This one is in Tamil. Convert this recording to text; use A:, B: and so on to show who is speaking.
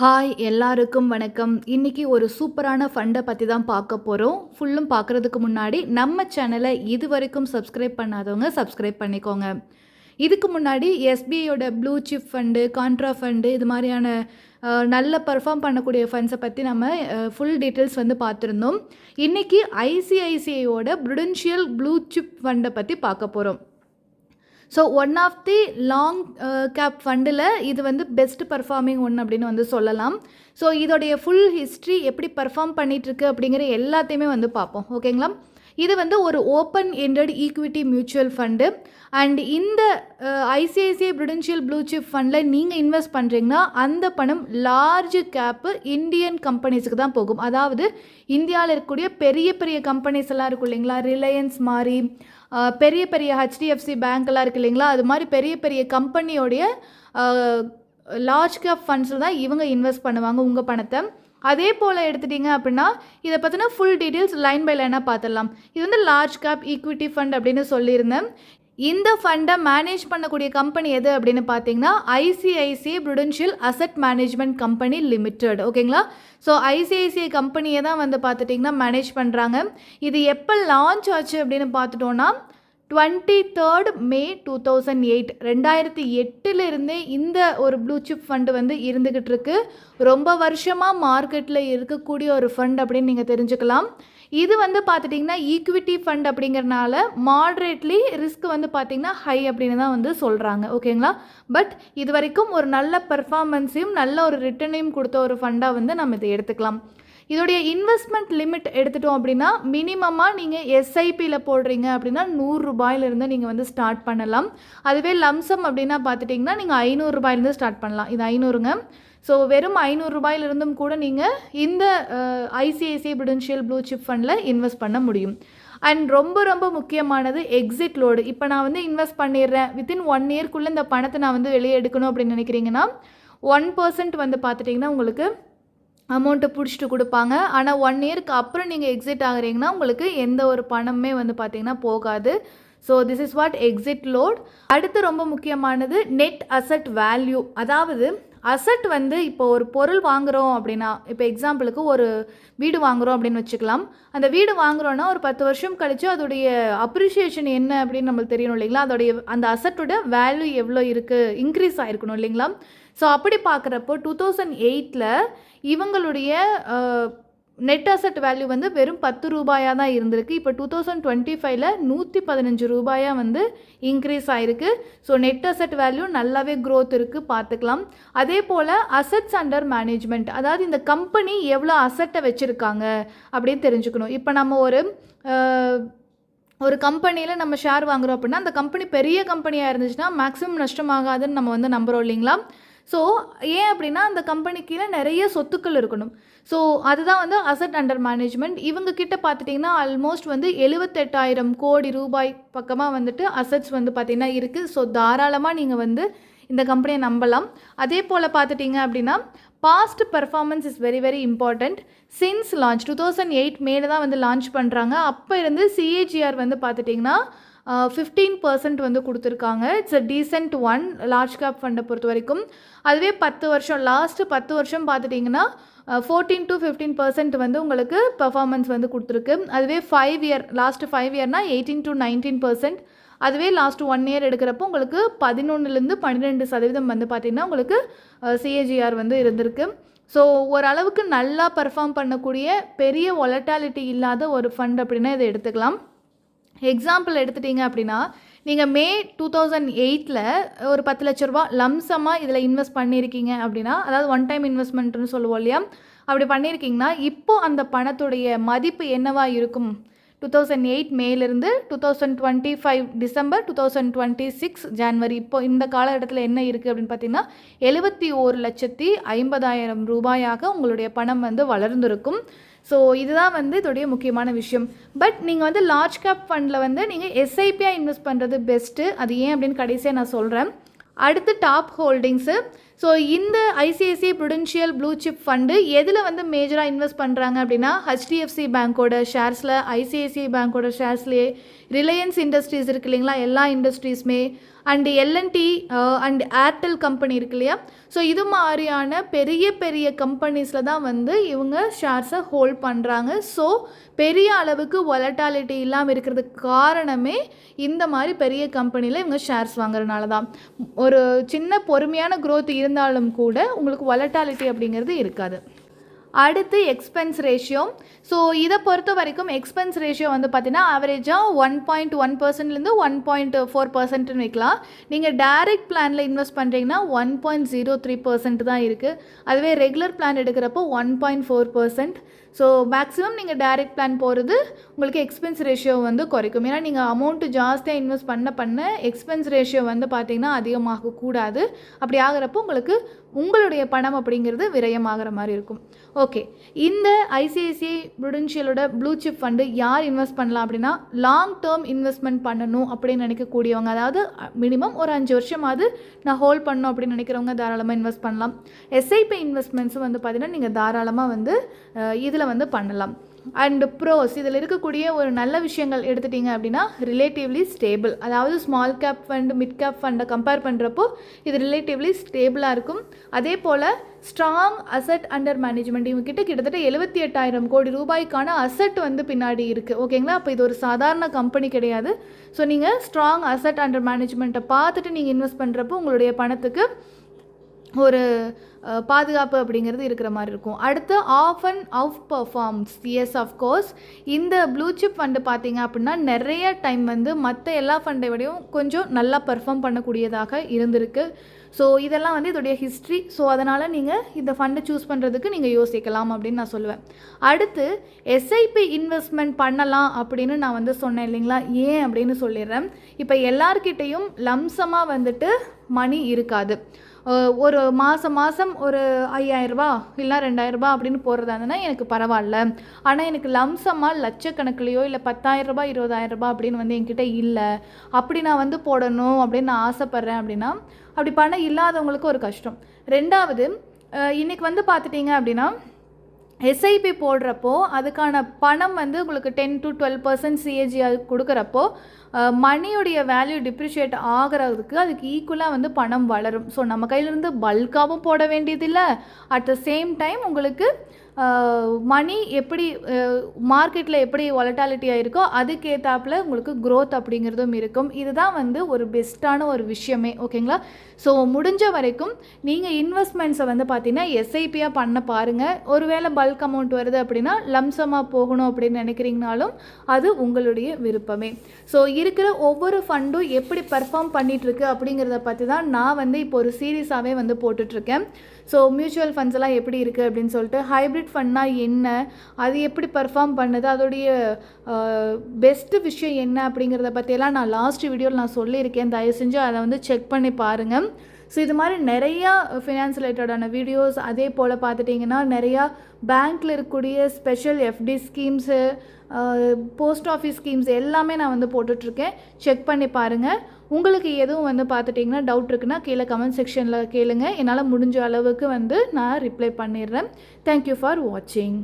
A: ஹாய் எல்லாருக்கும் வணக்கம். இன்றைக்கி ஒரு சூப்பரான ஃபண்டை பற்றி தான் பார்க்க போகிறோம் ஃபுல்லும் பார்க்குறதுக்கு முன்னாடி நம்ம சேனலை இது வரைக்கும் சப்ஸ்கிரைப் பண்ணாதவங்க சப்ஸ்கிரைப் பண்ணிக்கோங்க. இதுக்கு முன்னாடி எஸ்பிஐயோட blue chip fund contra fund இது மாதிரியான நல்ல பர்ஃபார்ம் பண்ணக்கூடிய ஃபண்ட்ஸை பற்றி நம்ம ஃபுல் டீட்டெயில்ஸ் வந்து பார்த்துருந்தோம். இன்றைக்கி ஐசிஐசிஐயோட ப்ருடென்ஷியல் ப்ளூ சிப் ஃபண்டை பற்றி பார்க்க போகிறோம் so one of the long cap ஃபண்டில் இது வந்து பெஸ்ட் பர்ஃபார்மிங் ஒன் அப்படின்னு வந்து சொல்லலாம். ஸோ இதோடைய ஃபுல் ஹிஸ்ட்ரி எப்படி பர்ஃபார்ம் பண்ணிகிட்ருக்கு அப்படிங்கிற எல்லாத்தையுமே வந்து பார்ப்போம். ஓகேங்களா இது வந்து ஒரு open ended equity mutual fund and இந்த ஐசிஐசிஐ ப்ருடென்ஷியல் ப்ளூ சிப் ஃபண்டில் நீங்கள் இன்வெஸ்ட் பண்ணுறீங்கன்னா அந்த பணம் லார்ஜ் கேப்பு இந்தியன் கம்பெனிஸுக்கு தான் போகும். அதாவது இந்தியாவில் இருக்கக்கூடிய பெரிய பெரிய கம்பெனிஸ் எல்லாம் இருக்கும் இல்லைங்களா? ரிலையன்ஸ் மாதிரி uh, பெரிய பெரிய ஹெச்டிஎஃப்சி பேங்க்லாம் இருக்கு இல்லைங்களா? அது மாதிரி பெரிய பெரிய கம்பெனியோடைய லார்ஜ் கேப் ஃபண்ட்ஸில் தான் இவங்க இன்வெஸ்ட் பண்ணுவாங்க உங்கள் பணத்தை. அதே போல் எடுத்துட்டீங்க அப்படின்னா இதை பற்றின ஃபுல் டீட்டெயில்ஸ் லைன் பை லைனாக பார்த்துடலாம் இது வந்து லார்ஜ் கேப் ஈக்விட்டி ஃபண்ட் அப்படின்னு சொல்லியிருந்தேன். இந்த ஃபண்டை மேனேஜ் பண்ணக்கூடிய கம்பெனி எது அப்படின்னு பார்த்தீங்கன்னா ICICI prudential asset management company limited ஓகேங்களா ஸோ ஐசிஐசிஐ கம்பெனியை தான் வந்து பார்த்துட்டிங்கன்னா மேனேஜ் பண்ணுறாங்க இது எப்போ லான்ச் ஆச்சு அப்படின்னு பார்த்துட்டோன்னா twenty third May two thousand eight ரெண்டாயிரத்தி எட்டுலேருந்தே இந்த ஒரு ப்ளூ சிப் ஃபண்டு வந்து இருந்துக்கிட்டு இருக்கு ரொம்ப வருஷமாக மார்க்கெட்டில் இருக்கக்கூடிய ஒரு ஃபண்ட் அப்படின்னு நீங்கள் தெரிஞ்சுக்கலாம். இது வந்து பார்த்துட்டிங்கன்னா ஈக்விட்டி ஃபண்ட் அப்படிங்கிறனால மாட்ரேட்லி ரிஸ்க் வந்து பார்த்திங்கன்னா ஹை அப்படின்னு தான் வந்து சொல்கிறாங்க ஓகேங்களா? பட் இது வரைக்கும் ஒரு நல்ல பெர்ஃபார்மன்ஸையும் நல்ல ஒரு ரிட்டர்னையும் கொடுத்த ஒரு ஃபண்டாக வந்து நம்ம இதை எடுத்துக்கலாம். இதோடைய இன்வெஸ்ட்மெண்ட் லிமிட் எடுத்துட்டோம் அப்படின்னா மினிமமாக நீங்கள் எஸ்ஐபியில் போடுறீங்க அப்படின்னா நூறுரூபாயிலிருந்து நீங்கள் வந்து ஸ்டார்ட் பண்ணலாம். அதுவே லம்சம் அப்படின்னா பார்த்துட்டிங்கன்னா நீங்கள் ஐநூறுரூபாயிலேருந்து ஸ்டார்ட் பண்ணலாம். இது ஐநூறுங்க. ஸோ வெறும் ஐநூறுரூபாயிலிருந்தும் கூட நீங்கள் இந்த ஐசிஐசிஐ ப்ருடென்ஷியல் ப்ளூ சிப் ஃபண்டில் இன்வெஸ்ட் பண்ண முடியும். அண்ட் ரொம்ப ரொம்ப முக்கியமானது எக்ஸிட் லோடு இப்போ நான் வந்து இன்வெஸ்ட் பண்ணிடுறேன். வித்தின் ஒன் இயர்க்குள்ளே இந்த பணத்தை நான் வந்து வெளியே எடுக்கணும் அப்படின்னு நினைக்கிறீங்கன்னா ஒன் பர்சன்ட் வந்து பார்த்துட்டிங்கன்னா உங்களுக்கு அமௌண்ட்டை பிடிச்சிட்டு கொடுப்பாங்க. ஆனால் ஒன் இயர்க்கு அப்புறம் நீங்கள் எக்ஸிட் ஆகுறீங்கன்னா உங்களுக்கு எந்த ஒரு பணமே வந்து பார்த்தீங்கன்னா போகாது. So this is what exit load அடுத்து ரொம்ப முக்கியமானது நெட் அசட் வேல்யூ அதாவது அசட் வந்து இப்போ ஒரு பொருள் வாங்குகிறோம் அப்படின்னா இப்போ எக்ஸாம்பிளுக்கு ஒரு வீடு வாங்குகிறோம் அப்படின்னு வச்சுக்கலாம். அந்த வீடு வாங்குறோன்னா ஒரு பத்து வருஷம் கழித்து அதோடைய அப்ரிஷியேஷன் என்ன அப்படின்னு நம்மளுக்கு தெரியணும் இல்லைங்களா? அதோடைய அந்த அசட்டோட வேல்யூ எவ்வளோ இருக்குது இன்க்ரீஸ் ஆகிருக்கணும் இல்லைங்களா? ஸோ அப்படி பார்க்குறப்போ டூ தௌசண்ட் எயிட்டில் இவங்களுடைய நெட் அசட் வேல்யூ வந்து வெறும் பத்து ரூபாயாக தான் இருந்திருக்கு. இப்போ டூ தௌசண்ட் டுவெண்ட்டி ஃபைவ்ல நூற்றி பதினஞ்சு ரூபாயாக வந்து இன்க்ரீஸ் ஆயிருக்கு. ஸோ நெட் அசட் வேல்யூ நல்லாவே க்ரோத் இருக்குது பார்த்துக்கலாம். அதே போல் அசட்ஸ் அண்டர் மேனேஜ்மெண்ட் அதாவது இந்த கம்பெனி எவ்வளோ அசட்டை வச்சுருக்காங்க அப்படின்னு தெரிஞ்சுக்கணும். இப்போ நம்ம ஒரு ஒரு கம்பெனியில் நம்ம ஷேர் வாங்குகிறோம் அப்படின்னா அந்த கம்பெனி பெரிய கம்பெனியாக இருந்துச்சுன்னா மேக்ஸிமம் நஷ்டமாகாதுன்னு நம்ம வந்து நம்புகிறோம் இல்லைங்களா? ஸோ ஏன் அப்படின்னா அந்த கம்பெனி கீழே நிறைய சொத்துக்கள் இருக்கணும். ஸோ அதுதான் வந்து அசட் அண்டர் மேனேஜ்மெண்ட் இவங்க கிட்ட பார்த்துட்டிங்கன்னா ஆல்மோஸ்ட் வந்து எழுபத்தெட்டாயிரம் கோடி ரூபாய் பக்கமாக வந்துட்டு அசட்ஸ் வந்து பார்த்திங்கன்னா இருக்குது ஸோ தாராளமாக நீங்கள் வந்து இந்த கம்பெனியை நம்பலாம். அதே போல் பார்த்துட்டிங்க அப்படின்னா past performance is very very important since launch two thousand eight மேலே தான் வந்து லான்ச் பண்ணுறாங்க அப்போ இருந்து சிஏஜிஆர் வந்து பார்த்துட்டிங்கன்னா ஃபிஃப்டீன் பர்சன்ட் வந்து கொடுத்துருக்காங்க. It's a decent one large cap ஃபண்டை பொறுத்த வரைக்கும். அதுவே பத்து வருஷம் லாஸ்ட்டு பத்து வருஷம் பார்த்துட்டிங்கன்னா ஃபோர்டீன் டு ஃபிஃப்டீன் பர்சன்ட் வந்து உங்களுக்கு பெர்ஃபார்மன்ஸ் வந்து கொடுத்துருக்கு. அதுவே ஃபைவ் இயர் லாஸ்ட் ஃபைவ் இயர்னால் எயிட்டீன் டு நைன்டீன் பர்சன்ட் அதுவே லாஸ்ட் ஒன் இயர் எடுக்கிறப்போ உங்களுக்கு பதினொன்றுலேருந்து பன்னிரெண்டு சதவீதம் வந்து பார்த்திங்கன்னா உங்களுக்கு சிஏஜிஆர் வந்து இருந்திருக்கு. ஸோ ஓரளவுக்கு நல்லா பர்ஃபார்ம் பண்ணக்கூடிய பெரிய ஒலட்டாலிட்டி இல்லாத ஒரு ஃபண்ட் அப்படின்னா இதை எடுத்துக்கலாம். எக்ஸாம்பிள் எடுத்துட்டீங்க அப்படின்னா நீங்கள் மே டூ தௌசண்ட் எயிட்டில் ஒரு பத்து லட்ச ரூபா லம்சமாக இதில் இன்வெஸ்ட் பண்ணியிருக்கீங்க அப்படின்னா அதாவது ஒன் டைம் இன்வெஸ்ட்மெண்ட்னு சொல்லுவோம் இல்லையா? அப்படி பண்ணியிருக்கீங்கன்னா இப்போது அந்த பணத்துடைய மதிப்பு என்னவாக இருக்கும்? டூ தௌசண்ட் எயிட் மேலேருந்து two thousand twenty five December two thousand twenty six January. இப்போ இந்த காலகட்டத்தில் என்ன இருக்குது அப்படின்னு பார்த்தீங்கன்னா எழுபத்தி ஒரு லட்சத்தி ஐம்பதாயிரம் ரூபாயாக உங்களுடைய பணம் வந்து வளர்ந்துருக்கும். ஸோ இதுதான் வந்து இதோடைய முக்கியமான விஷயம். பட் நீங்கள் வந்து லார்ஜ் கேப் ஃபண்டில் வந்து நீங்கள் எஸ்ஐபியாக இன்வெஸ்ட் பண்ணுறது பெஸ்ட்டு அது ஏன் அப்படின்னு கடைசியாக நான் சொல்கிறேன் அடுத்து டாப் ஹோல்டிங்ஸு ஸோ இந்த ICICI Prudential blue chip fund எதில் வந்து மேஜராக இன்வெஸ்ட் பண்ணுறாங்க அப்படின்னா ஹெச்டிஎஃப்சி பேங்க்கோட ஷேர்ஸில் ஐசிஐசிஐ பேங்க்கோட ஷேர்ஸ்லேயே ரிலையன்ஸ் இண்டஸ்ட்ரீஸ் இருக்கு இல்லைங்களா? எல்லா இண்டஸ்ட்ரீஸுமே and L and T and Airtel company இருக்கு இல்லையா? ஸோ இது மாதிரியான பெரிய பெரிய கம்பெனிஸில் தான் வந்து இவங்க ஷேர்ஸை ஹோல்ட் பண்ணுறாங்க ஸோ பெரிய அளவுக்கு வொலட்டாலிட்டி இல்லாமல் இருக்கிறதுக்கு காரணமே இந்த மாதிரி பெரிய கம்பெனியில் இவங்க ஷேர்ஸ் வாங்குறதுனால தான். ஒரு சின்ன பொறுமையான க்ரோத் இருந்தாலும் கூட உங்களுக்கு வொலட்டாலிட்டி அப்படிங்கிறது இருக்காது. அடுத்து எக்ஸ்பென்ஸ் ரேஷியோ ஸோ இதை பொறுத்த வரைக்கும் எக்ஸ்பென்ஸ் ரேஷியோ வந்து பார்த்தீங்கன்னா ஆவரேஜாக ஒன் பாயிண்ட் ஒன் பர்சன்ட்லேருந்து ஒன் பாயிண்ட் ஃபோர் பர்சன்ட்னு வைக்கலாம். நீங்கள் டைரக்ட் பிளானில் இன்வெஸ்ட் பண்ணுறீங்கன்னா one point zero three percent தான் இருக்குது அதுவே regular plan எடுக்கிறப்போ one point four percent so maximum நீங்கள் டைரக்ட் பிளான் போகிறது உங்களுக்கு எக்ஸ்பென்ஸ் ரேஷியோ வந்து குறைக்கும். ஏன்னா நீங்கள் அமௌண்ட்டு ஜாஸ்தியாக இன்வெஸ்ட் பண்ண பண்ண எக்ஸ்பென்ஸ் ரேஷியோ வந்து பார்த்தீங்கன்னா அதிகமாக கூடாது அப்படி ஆகிறப்போ உங்களுக்கு உங்களுடைய பணம் அப்படிங்கிறது விரயமாகிற மாதிரி இருக்கும். ஓகே இந்த ஐசிஐசிஐ ப்ரூடென்ஷியலோட ப்ளூ சிப் ஃபண்டு யார் இன்வெஸ்ட் பண்ணலாம் அப்படின்னா லாங் டேர்ம் இன்வெஸ்ட்மெண்ட் பண்ணணும் அப்படின்னு நினைக்கக்கூடியவங்க. அதாவது மினிமம் ஒரு அஞ்சு வருஷமாவது நான் ஹோல்ட் பண்ணணும் அப்படின்னு நினைக்கிறவங்க தாராளமாக இன்வெஸ்ட் பண்ணலாம். எஸ்ஐபி இன்வெஸ்ட்மெண்ட்ஸும் வந்து பார்த்தீங்கன்னா நீங்கள் தாராளமாக வந்து இதில் வந்து பண்ணலாம். அண்ட் ப்ரோஸ் இதில் இருக்கக்கூடிய ஒரு நல்ல விஷயங்கள் எடுத்துட்டிங்க அப்படின்னா ரிலேட்டிவ்லி ஸ்டேபிள் அதாவது small cap fund mid cap ஃபண்டை கம்பேர் பண்ணுறப்போ இது ரிலேட்டிவ்லி ஸ்டேபிளாக இருக்கும். அதே போல் ஸ்ட்ராங் அசட் அண்டர் மேனேஜ்மெண்ட் இவங்க கிட்ட கிட்டத்தட்ட எழுபத்தி எட்டாயிரம் கோடி ரூபாய்க்கான அசட் வந்து பின்னாடி இருக்குது ஓகேங்களா அப்போ இது ஒரு சாதாரண கம்பெனி கிடையாது. ஸோ நீங்கள் ஸ்ட்ராங் அசட் அண்டர் மேனேஜ்மெண்ட்டை பார்த்துட்டு நீங்கள் இன்வெஸ்ட் பண்ணுறப்போ உங்களுடைய பணத்துக்கு ஒரு பாதுகாப்பு அப்படிங்கிறது இருக்கிற மாதிரி இருக்கும். அடுத்து off and out performs as course இந்த ப்ளூ சிப் ஃபண்டு பார்த்தீங்க அப்படின்னா நிறைய டைம் வந்து மற்ற எல்லா ஃபண்டை விடையும் கொஞ்சம் நல்லா பெர்ஃபார்ம் பண்ணக்கூடியதாக இருந்திருக்கு. ஸோ இதெல்லாம் வந்து இதோடைய ஹிஸ்ட்ரி ஸோ அதனால் நீங்கள் இந்த ஃபண்டை சூஸ் பண்ணுறதுக்கு நீங்கள் யோசிக்கலாம் அப்படின்னு நான் சொல்லுவேன். அடுத்து எஸ்ஐபி இன்வெஸ்ட்மெண்ட் பண்ணலாம் அப்படின்னு நான் வந்து சொன்னேன் இல்லைங்களா? ஏன் அப்படின்னு சொல்லிடுறேன். இப்போ எல்லார்கிட்டேயும் லம்சமாக வந்துட்டு மணி இருக்காது. ஒரு மாதம் மாதம் ஒரு ஐயாயிரரூபா இல்லை ரெண்டாயிரரூபா அப்படின்னு போடுறதா இருந்ததுன்னா எனக்கு பரவாயில்ல. ஆனால் எனக்கு லம்சமாக லட்சக்கணக்கிலையோ இல்லை பத்தாயிரரூபா இருபதாயிரரூபா அப்படின்னு வந்து என்கிட்ட இல்லை. அப்படி நான் வந்து போடணும் அப்படின்னு நான் ஆசைப்பட்றேன் அப்படின்னா அப்படி பணம் இல்லாதவங்களுக்கு ஒரு கஷ்டம். ரெண்டாவது இன்றைக்கி இன்னைக்கு வந்து பார்த்துட்டிங்க அப்படின்னா எஸ்ஐபி போடுறப்போ அதுக்கான பணம் வந்து உங்களுக்கு ten to twelve percent CAGR கொடுக்குறப்போ மணியுடைய வேல்யூ டிப்ரிஷியேட் ஆகிறதுக்கு அதுக்கு ஈக்குவலாக வந்து பணம் வளரும். ஸோ நம்ம கையிலேருந்து பல்காகவும் போட வேண்டியதில்லை. அட் த சேம் டைம் உங்களுக்கு மணி எப்படி மார்க்கெட்டில் எப்படி ஒலட்டாலிட்டியாக இருக்கோ அதுக்கேற்றாப்புல உங்களுக்கு க்ரோத் அப்படிங்கிறதும் இருக்கும். இதுதான் வந்து ஒரு பெஸ்ட்டான ஒரு விஷயமே ஓகேங்களா ஸோ முடிஞ்ச வரைக்கும் நீங்கள் இன்வெஸ்ட்மெண்ட்ஸை வந்து பார்த்தீங்கன்னா எஸ்ஐபியாக பண்ண பாருங்கள் ஒருவேளை பல்க் அமௌண்ட் வருது அப்படின்னா லம்சமாக போகணும் அப்படின்னு நினைக்கிறீங்கனாலும் அது உங்களுடைய விருப்பமே. ஸோ இருக்கிற ஒவ்வொரு ஃபண்டும் எப்படி பர்ஃபார்ம் பண்ணிகிட்ருக்கு அப்படிங்கிறத பற்றி தான் நான் வந்து இப்போ ஒரு சீரீஸாகவே வந்து போட்டுட்ருக்கேன் ஸோ மியூச்சுவல் ஃபண்ட்ஸ் எல்லாம் எப்படி இருக்குது அப்படின்னு சொல்லிட்டு ஹைப்ரிட் ஃபண்ட்னா என்ன? அது எப்படி பர்ஃபார்ம் பண்ணுது? அதோடைய பெஸ்ட்டு விஷயம் என்ன அப்படிங்கிறத பற்றியெல்லாம் நான் லாஸ்ட் வீடியோவில் நான் சொல்லியிருக்கேன். தயவு செஞ்சு அதை வந்து செக் பண்ணி பாருங்கள் ஸோ இது மாதிரி நிறையா ஃபினான்ஸ் ரிலேட்டடான வீடியோஸ் அதே போல் பார்த்துட்டிங்கன்னா நிறையா பேங்க்கில் இருக்கக்கூடிய special FD schemes post office schemes எல்லாமே நான் வந்து போட்டுட்ருக்கேன். செக் பண்ணி பாருங்கள் உங்களுக்கு எதுவும் வந்து பார்த்துட்டிங்கன்னா டவுட் இருக்குன்னா கீழே கமெண்ட் செக்ஷனில் கேளுங்கள் என்னால் முடிஞ்ச அளவுக்கு வந்து நான் ரிப்ளை பண்ணிடுறேன். தேங்க்யூ ஃபார் வாட்சிங்